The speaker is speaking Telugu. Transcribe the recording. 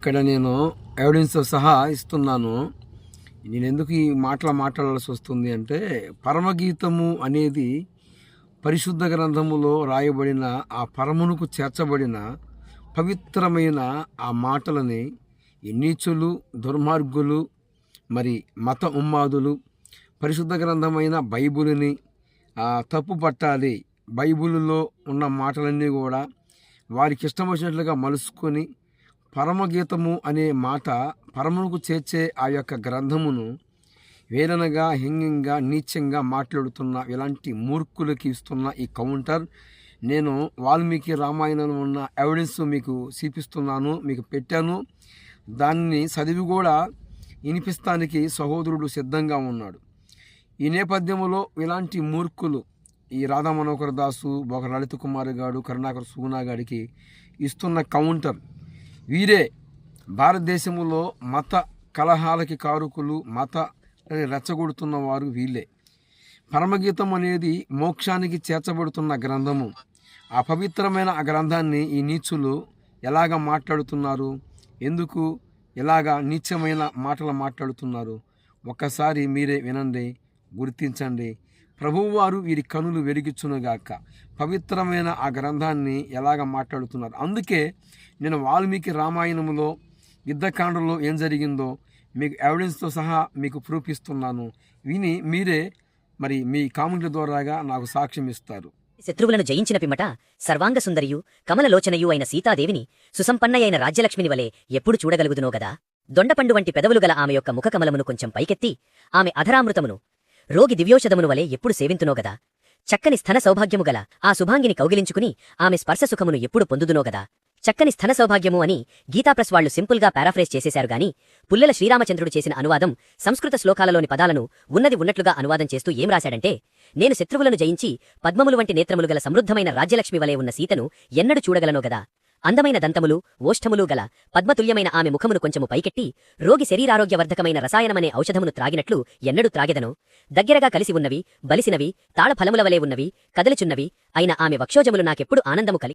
ఇక్కడ నేను ఎవిడెన్స్తో సహా ఇస్తున్నాను. నేను ఎందుకు ఈ మాటలు మాట్లాడాల్సి వస్తుంది అంటే పరమగీతము అనేది పరిశుద్ధ గ్రంథములో రాయబడిన ఆ పరమునకు చేర్చబడిన పవిత్రమైన ఆ మాటలని ఈ నీచులు దుర్మార్గులు మరి మత ఉమ్మాదులు పరిశుద్ధ గ్రంథమైన బైబిల్ని తప్పు పట్టాలి బైబుల్లో ఉన్న మాటలన్నీ కూడా వారికి ఇష్టం వచ్చినట్లుగా మలుసుకొని పరమగీతము అనే మాట పరమునకు చేర్చే ఆ యొక్క గ్రంథమును వేదనగా హెంగంగా నీచంగా మాట్లాడుతున్న ఇలాంటి మూర్ఖులకి ఇస్తున్న ఈ కౌంటర్. నేను వాల్మీకి రామాయణంలో ఉన్న ఎవిడెన్స్ మీకు చూపిస్తున్నాను మీకు పెట్టాను. దాన్ని చదివి కూడా వినిపిస్తానికి సహోదరుడు సిద్ధంగా ఉన్నాడు. ఈ నేపథ్యంలో ఇలాంటి మూర్ఖులు ఈ రాధా మనోహర్ దాసు ఒక లలిత కుమార్ గారు కరుణాకర్ సుగుణా గారికి ఇస్తున్న కౌంటర్ వీరే భారతదేశంలో మత కలహాలకి కారుకులు మత రెచ్చగొడుతున్న వారు వీళ్ళే. పరమగీతం అనేది మోక్షానికి చేర్చబడుతున్న గ్రంథము. ఆ పవిత్రమైన ఆ గ్రంథాన్ని ఈ నీచులు ఎలాగ మాట్లాడుతున్నారు? ఎందుకు ఎలాగ నీచమైన మాటలు మాట్లాడుతున్నారు? ఒక్కసారి మీరే వినండి గుర్తించండి. ప్రభువువారు వీరి కనులు వెలిగించునుగాక పవిత్రమైన ఆ గ్రంథాన్ని ఎలాగ మాట్లాడుతున్నారు? అందుకే నేను వాల్మీకి రామాయణంలో యుద్ధకాండలో ఏం జరిగిందో మీకు ఎవిడెన్స్తో సహా మీకు ప్రూఫ్ ఇస్తున్నాను. విని మీరే మరి మీ కామెంట్ల ద్వారాగా నాకు సాక్ష్యం ఇస్తారు. శత్రువులను జయించిన పిమ్మట సర్వాంగ సుందరియు కమలలోచనయు అయిన సీతాదేవిని సుసంపన్నయైన రాజ్యలక్ష్మిని వలె ఎప్పుడు చూడగలుగుదునో గదా? దొండపండు వంటి పెదవులు గల ఆమె యొక్క ముఖకమలమును కొంచెం పైకెత్తి ఆమె అధరామృతమును రోగి దివ్యోషధమును వలె ఎప్పుడు సేవింతునో గదా. చక్కని స్థన సౌభాగ్యము గల ఆ శుభాంగిని కౌగిలించుకుని ఆమె స్పర్శ సుఖమును ఎప్పుడు పొందుదునోగదా చక్కని స్థన సౌభాగ్యము అని గీతాప్రస్ వాళ్ళు సింపుల్గా పారాఫ్రేజ్ చేసేశారు గాని పుల్లెల శ్రీరామచంద్రుడు చేసిన అనువాదం సంస్కృత శ్లోకాలలోని పదాలను ఉన్నది ఉన్నట్లుగా అనువాదం చేస్తూ ఏం రాశాడంటే నేను శత్రువులను జయించి పద్మములు వంటి నేత్రములు గల సమృద్ధమైన రాజ్యలక్ష్మి వలె ఉన్న సీతను ఎన్నడు చూడగలనో గదా. అందమైన దంతములు ఓష్ఠములు గల పద్మతుల్యమైన ఆమె ముఖమును కొంచెము పైకెట్టి రోగి శరీరారోగ్యవర్ధకమైన రసాయనమనే ఔషధమును త్రాగినట్లు ఎన్నడూ త్రాగెదను. దగ్గరగా కలిసి ఉన్నవి బలిసినవి తాళఫలముల వలె ఉన్నవి కదలుచున్నవి అయిన ఆమె వక్షోజములు నాకెప్పుడు ఆనందము కలి